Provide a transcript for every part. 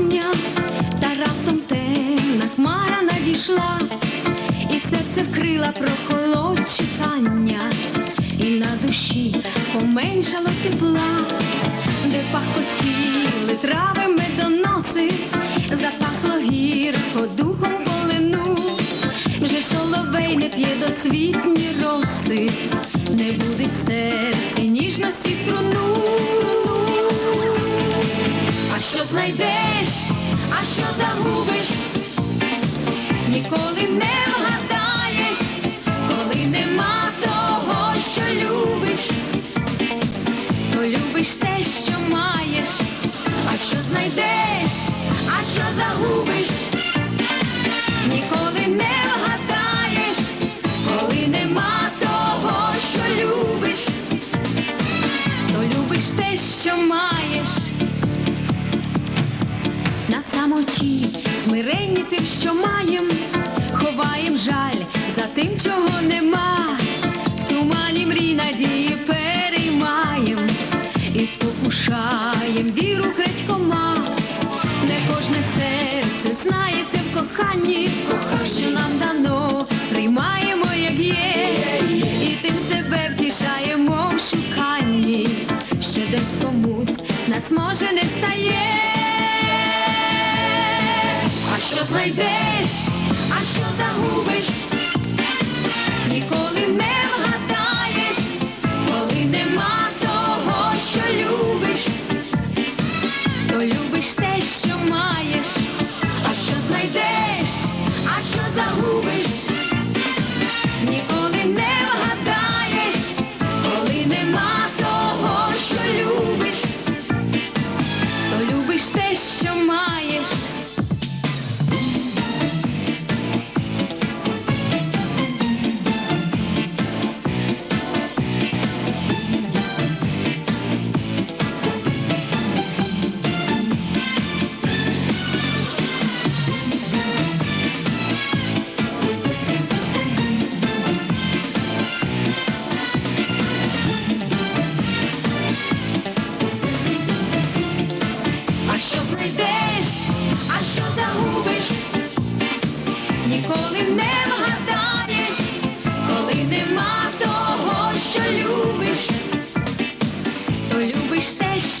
сподівання, та раптом темна хмара надійшла, і серце вкрила прохолод чекання, і на душі поменшало тепла, де пахотіли трави медоноси, запахло гірко духом полину, вже соловей не п'є досвітні роси, не буде в серці ніжності струну. Що знайдеш, а що загубиш, ніколи не вгадаєш, коли нема того, що любиш, то любиш те, що маєш, а що знайдеш, а що загубиш, ніколи не вгадаєш, самоті смиренні тим, що маєм, ховаєм жаль за тим, чого нема. В тумані мрій надії переймаєм і спокушаєм віру крадькома. Не кожне серце знається в коханні, що нам дано, приймаємо, як є, і тим себе втішаємо в шуканні, що десь комусь нас може не стає. Знайдеш, а що загубиш, що знайдеш, а що загубиш, ніколи не вгадаєш, коли нема того, що любиш, то любиш те, що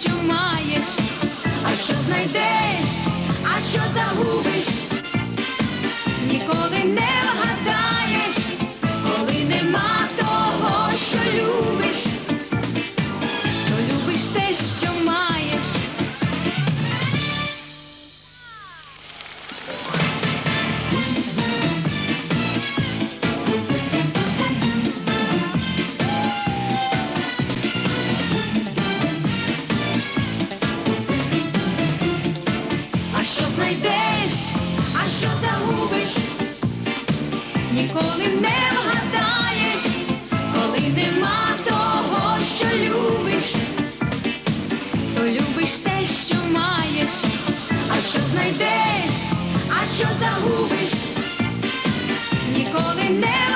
ніколи не вгадаєш, коли нема того, що любиш, то любиш те, що маєш, а що знайдеш, а що загубиш, ніколи не